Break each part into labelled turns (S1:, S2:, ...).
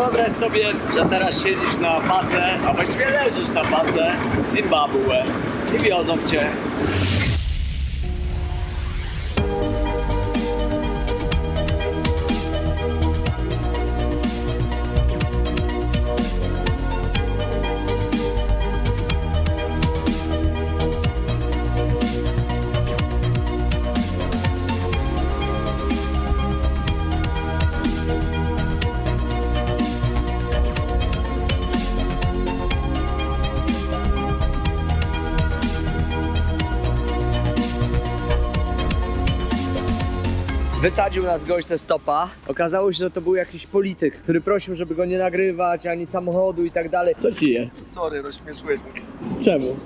S1: wyobraź sobie, że teraz siedzisz na pace, a właściwie leżysz na pace w Zimbabwe i wiozą cię. Wysadził nas gość ze stopa. Okazało się, że to był jakiś polityk, który prosił, żeby go nie nagrywać, ani samochodu i tak dalej. Co ci jest?
S2: Sorry, rozśmieszyłeś mnie.
S1: Czemu?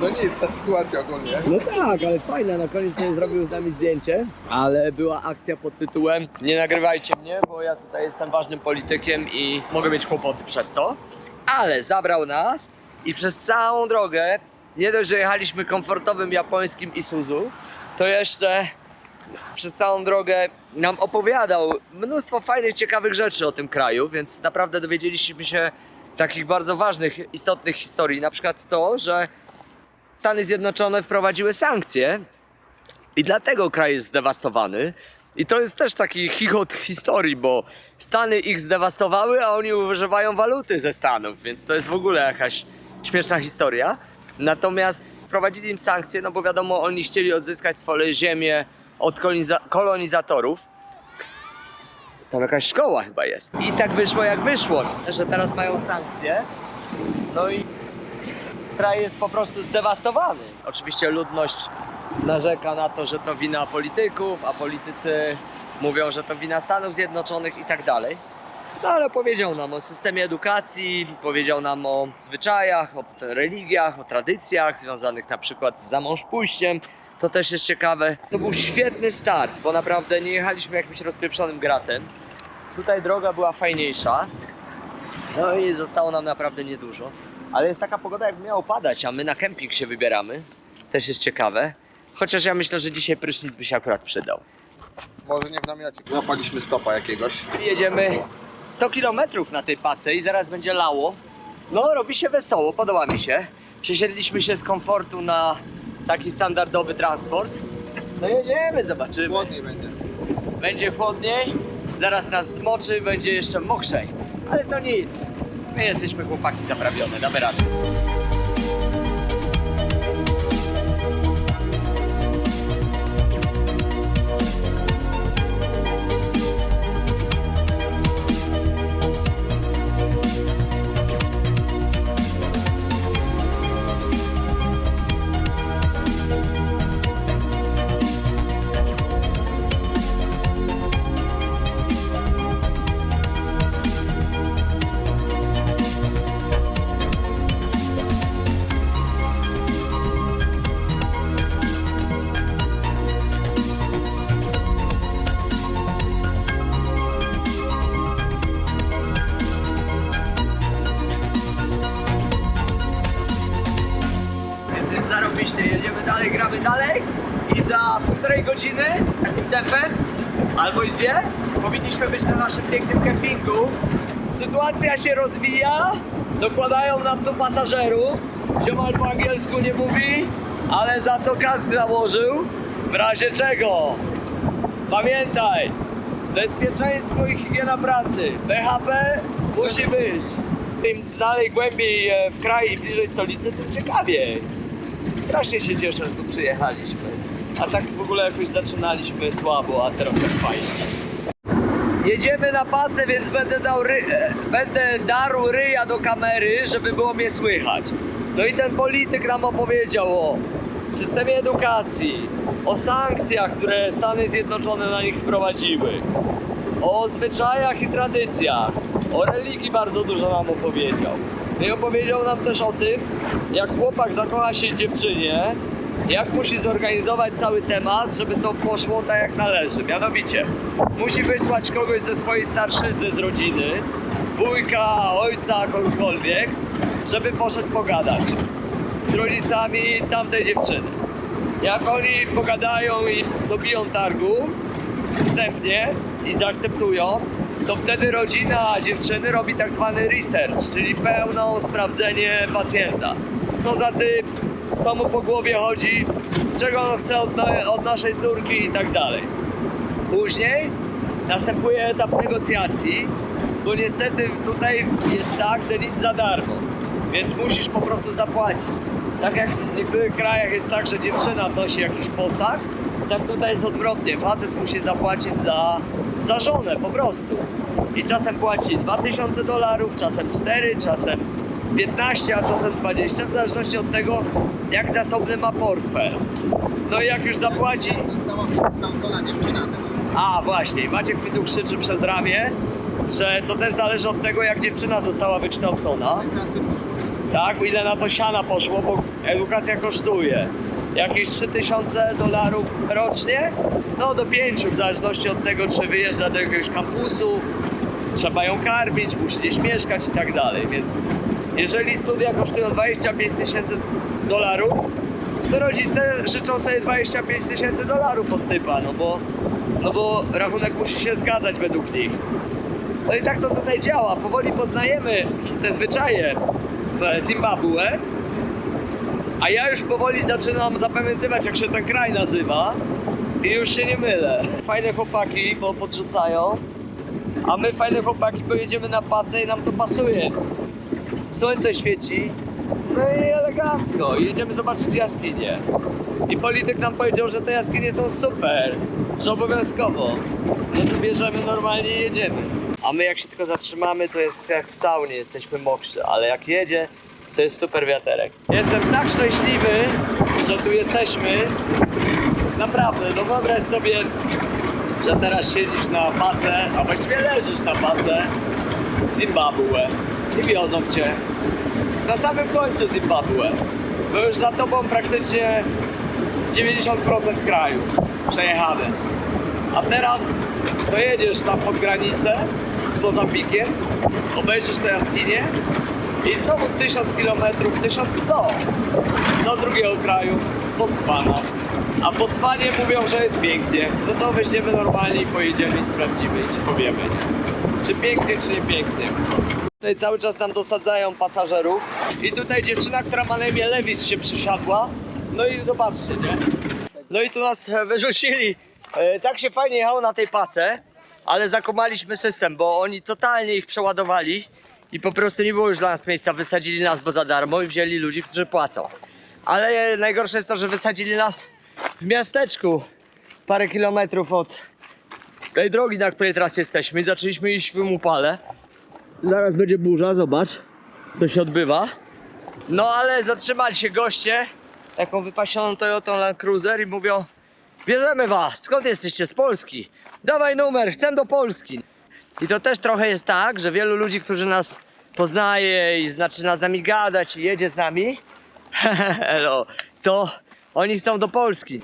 S2: No nie jest ta sytuacja ogólnie.
S1: No tak, ale fajna, na koniec sobie zrobił z nami zdjęcie, ale była akcja pod tytułem Nie nagrywajcie mnie, bo ja tutaj jestem ważnym politykiem i mogę mieć kłopoty przez to. Ale zabrał nas i przez całą drogę, nie dość, że jechaliśmy komfortowym japońskim Isuzu, to jeszcze przez całą drogę nam opowiadał mnóstwo fajnych, ciekawych rzeczy o tym kraju, więc naprawdę dowiedzieliśmy się takich bardzo ważnych, istotnych historii. Na przykład to, że Stany Zjednoczone wprowadziły sankcje i dlatego kraj jest zdewastowany. I to jest też taki chichot historii, bo Stany ich zdewastowały, a oni używają waluty ze Stanów, więc to jest w ogóle jakaś śmieszna historia. Natomiast wprowadzili im sankcje, no bo wiadomo, oni chcieli odzyskać swoje ziemię od koloniza- kolonizatorów. Tam jakaś szkoła chyba jest. I tak wyszło jak wyszło, że teraz mają sankcje. No i kraj jest po prostu zdewastowany. Oczywiście ludność narzeka na to, że to wina polityków, a politycy mówią, że to wina Stanów Zjednoczonych i tak dalej. No ale powiedział nam o systemie edukacji, powiedział nam o zwyczajach, o religiach, o tradycjach związanych na przykład z zamążpójściem. To też jest ciekawe. To był świetny start, bo naprawdę nie jechaliśmy jakimś rozpieprzonym gratem. Tutaj droga była fajniejsza. No i zostało nam naprawdę niedużo. Ale jest taka pogoda, jak miało padać, a my na kemping się wybieramy. Też jest ciekawe. Chociaż ja myślę, że dzisiaj prysznic by się akurat przydał.
S2: Może nie w namiocie. Złapaliśmy stopa jakiegoś.
S1: Jedziemy 100 km na tej pace i zaraz będzie lało. No, robi się wesoło, podoba mi się. Przesiedliśmy się z komfortu na taki standardowy transport. No jedziemy, zobaczymy.
S2: Chłodniej będzie.
S1: Będzie chłodniej, zaraz nas zmoczy, będzie jeszcze mokrzej. Ale to nic. My jesteśmy chłopaki zaprawione, damy radę. Zarobiście, jedziemy dalej, gramy dalej i za półtorej godziny takim tempem, albo i dwie, powinniśmy być na naszym pięknym kempingu. Sytuacja się rozwija, dokładają nam tu pasażerów, ziomal po angielsku nie mówi, ale za to kask założył, w razie czego. Pamiętaj, bezpieczeństwo i higiena pracy, BHP musi być. Im dalej głębiej e, w kraj i bliżej stolicy, tym ciekawiej. Strasznie się cieszę, że tu przyjechaliśmy. A tak w ogóle jakoś zaczynaliśmy słabo, a teraz tak fajnie. Jedziemy na pacę, więc będę dał ry... e, będę darł ryja do kamery, żeby było mnie słychać. No i ten polityk nam opowiedział o systemie edukacji, o sankcjach, które Stany Zjednoczone na nich wprowadziły, o zwyczajach i tradycjach, o religii bardzo dużo nam opowiedział. I opowiedział nam też o tym, jak chłopak zakocha się dziewczynie, jak musi zorganizować cały temat, żeby to poszło tak jak należy. Mianowicie, musi wysłać kogoś ze swojej starszyzny z rodziny, wujka, ojca, kogokolwiek, żeby poszedł pogadać z rodzicami tamtej dziewczyny. Jak oni pogadają i dobiją targu wstępnie i zaakceptują, to wtedy rodzina dziewczyny robi tak zwany research, czyli pełną sprawdzenie pacjenta. Co za typ, co mu po głowie chodzi, czego on chce od, od naszej córki i tak dalej. Później następuje etap negocjacji, bo niestety tutaj jest tak, że nic za darmo, więc musisz po prostu zapłacić. Tak jak w niektórych krajach jest tak, że dziewczyna wnosi jakiś posag, tak tutaj jest odwrotnie. Facet musi zapłacić za, za żonę po prostu. I czasem płaci 2000 dolarów, czasem 4, czasem 15, a czasem 20, w zależności od tego, jak zasobny ma portfel. No i jak już zapłaci, a właśnie, Maciek mi tu krzyczy przez ramię, że to też zależy od tego, jak dziewczyna została wykształcona. Tak, ile na to siana poszło, bo edukacja kosztuje. Jakieś 3000 dolarów rocznie, no do 5, w zależności od tego, czy wyjeżdża do jakiegoś kampusu, trzeba ją karmić, musi gdzieś mieszkać i tak dalej, więc jeżeli studia kosztują 25 tysięcy dolarów, to rodzice życzą sobie 25 tysięcy dolarów od typa, no bo, no bo rachunek musi się zgadzać według nich. No i tak to tutaj działa. Powoli poznajemy te zwyczaje w Zimbabwe. A ja już powoli zaczynam zapamiętywać, jak się ten kraj nazywa. I już się nie mylę. Fajne chłopaki, bo podrzucają. A my fajne chłopaki, bo jedziemy na pacę i nam to pasuje. Słońce świeci. No i elegancko. Jedziemy zobaczyć jaskinie. I polityk nam powiedział, że te jaskinie są super. Że obowiązkowo. No to bierzemy normalnie i jedziemy. A my jak się tylko zatrzymamy, to jest jak w saunie, jesteśmy mokrzy. Ale jak jedzie, to jest super wiaterek. Jestem tak szczęśliwy, że tu jesteśmy. Naprawdę, no wyobraź sobie, że teraz siedzisz na pace, a właściwie leżysz na pace w Zimbabwe i wiozą cię na samym końcu Zimbabwe. Bo już za tobą praktycznie 90% kraju przejechane. A teraz dojedziesz tam pod granicę z Mozambikiem, obejrzysz te jaskinie i znowu 1000 km, 1100 do drugiego kraju, Botswana. A w Botswanie mówią, że jest pięknie. No to weźmiemy normalnie i pojedziemy i sprawdzimy i ci powiemy, nie? czy pięknie, czy nie pięknie. Tutaj cały czas nam dosadzają pasażerów i tutaj dziewczyna, która ma na imię Lewis się przysiadła. No i zobaczcie, nie? No i tu nas e, wyrzucili. E, Tak się fajnie jechało na tej pace, ale zakumaliśmy system, bo oni totalnie ich przeładowali i po prostu nie było już dla nas miejsca. Wysadzili nas bo za darmo i wzięli ludzi, którzy płacą. Ale najgorsze jest to, że wysadzili nas w miasteczku parę kilometrów od tej drogi, na której teraz jesteśmy. Zaczęliśmy iść w upale. Zaraz będzie burza, zobacz, co się odbywa. No ale zatrzymali się goście, taką wypasioną Toyotą Land Cruiser i mówią Bierzemy was, skąd jesteście? Z Polski. Dawaj numer, chcę do Polski. I to też trochę jest tak, że wielu ludzi, którzy nas poznaje i zaczyna z nami gadać i jedzie z nami, hello, to oni chcą do Polski.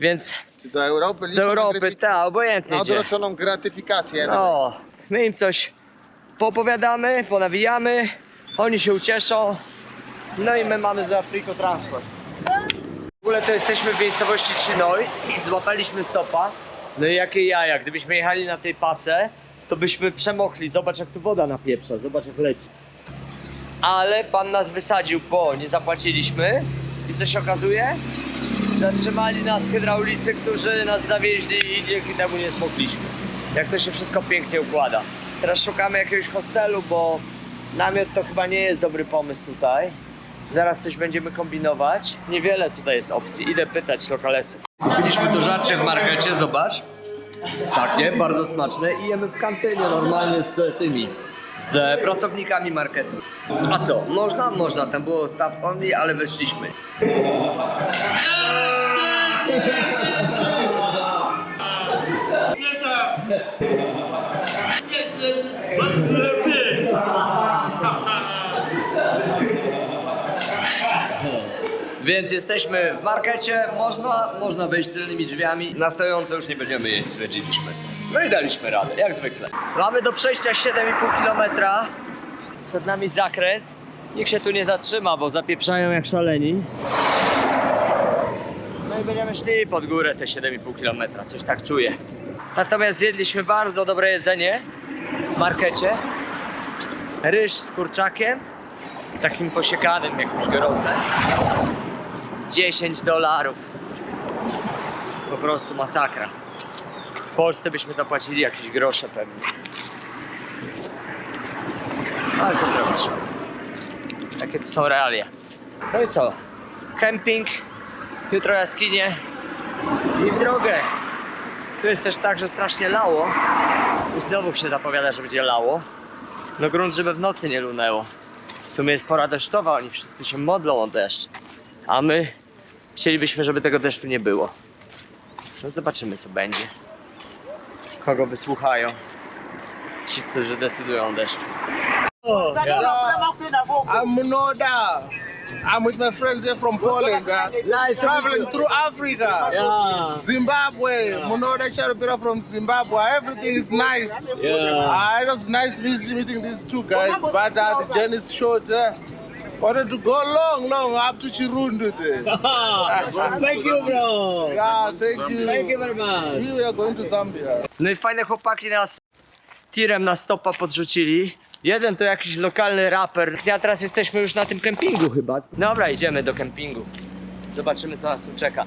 S1: Więc
S2: Czy do Europy liczą
S1: do Europy,
S2: gryfi-
S1: ta, obojętnie
S2: na
S1: gdzie.
S2: odroczoną gratyfikację.
S1: No, my im coś poopowiadamy, ponawijamy, oni się ucieszą, no i my mamy za Afriko transport. W ogóle to jesteśmy w miejscowości Chinoy i złapaliśmy stopa. No i jakie jaja, gdybyśmy jechali na tej pace, to byśmy przemokli. Zobacz jak tu woda napieprza, zobacz jak leci. Ale pan nas wysadził, bo nie zapłaciliśmy i co się okazuje? Zatrzymali nas hydraulicy, którzy nas zawieźli i dzięki temu nie smogliśmy. Jak to się wszystko pięknie układa. Teraz szukamy jakiegoś hostelu, bo namiot to chyba nie jest dobry pomysł tutaj. Zaraz coś będziemy kombinować. Niewiele tutaj jest opcji. Idę pytać lokalesów. Kupiliśmy to żarcie w markecie, zobacz. Takie, bardzo smaczne i jemy w kantynie normalnie z tymi, z pracownikami marketu. A co, można? Można, tam było staff only, ale weszliśmy. Więc jesteśmy w markecie, można, można wejść tylnymi drzwiami. Na stojąco już nie będziemy jeść, stwierdziliśmy. No i daliśmy radę, jak zwykle. Mamy do przejścia 7,5 km. Przed nami zakręt. Nikt się tu nie zatrzyma, bo zapieprzają jak szaleni. No i będziemy szli pod górę te 7,5 km, coś tak czuję. Natomiast zjedliśmy bardzo dobre jedzenie w markecie. Ryż z kurczakiem, z takim posiekanym jakimś gorosem. 10 dolarów. Po prostu masakra. W Polsce byśmy zapłacili jakieś grosze pewnie. Ale co zrobisz? Takie tu są realia. No i co? Kemping, jutro jaskinie i w drogę. Tu jest też tak, że strasznie lało. I znowu się zapowiada, że będzie lało. No grunt, żeby w nocy nie lunęło. W sumie jest pora deszczowa, oni wszyscy się modlą o deszcz. A my chcielibyśmy, żeby tego deszczu nie było. No zobaczymy, co będzie. Kogo wysłuchają. Ci, którzy decydują o deszczu. O,
S2: I'm with my friends here from Poland. Uh, traveling through Africa.
S1: Yeah,
S2: Zimbabwe. Munoda Charapira from Zimbabwe. Everything is nice.
S1: yeah.
S2: Uh, it was nice meeting these two guys, but uh, the journey is short. Uh, wanted to go long, long up to Chirundu there.
S1: Thank you, bro.
S2: Yeah, thank you.
S1: Thank you very much.
S2: We are going to Zambia.
S1: No i fajne chłopaki nas tirem na stopa podrzucili. Jeden to jakiś lokalny raper. A teraz jesteśmy już na tym kempingu chyba. Dobra, idziemy do kempingu. Zobaczymy co nas tu czeka.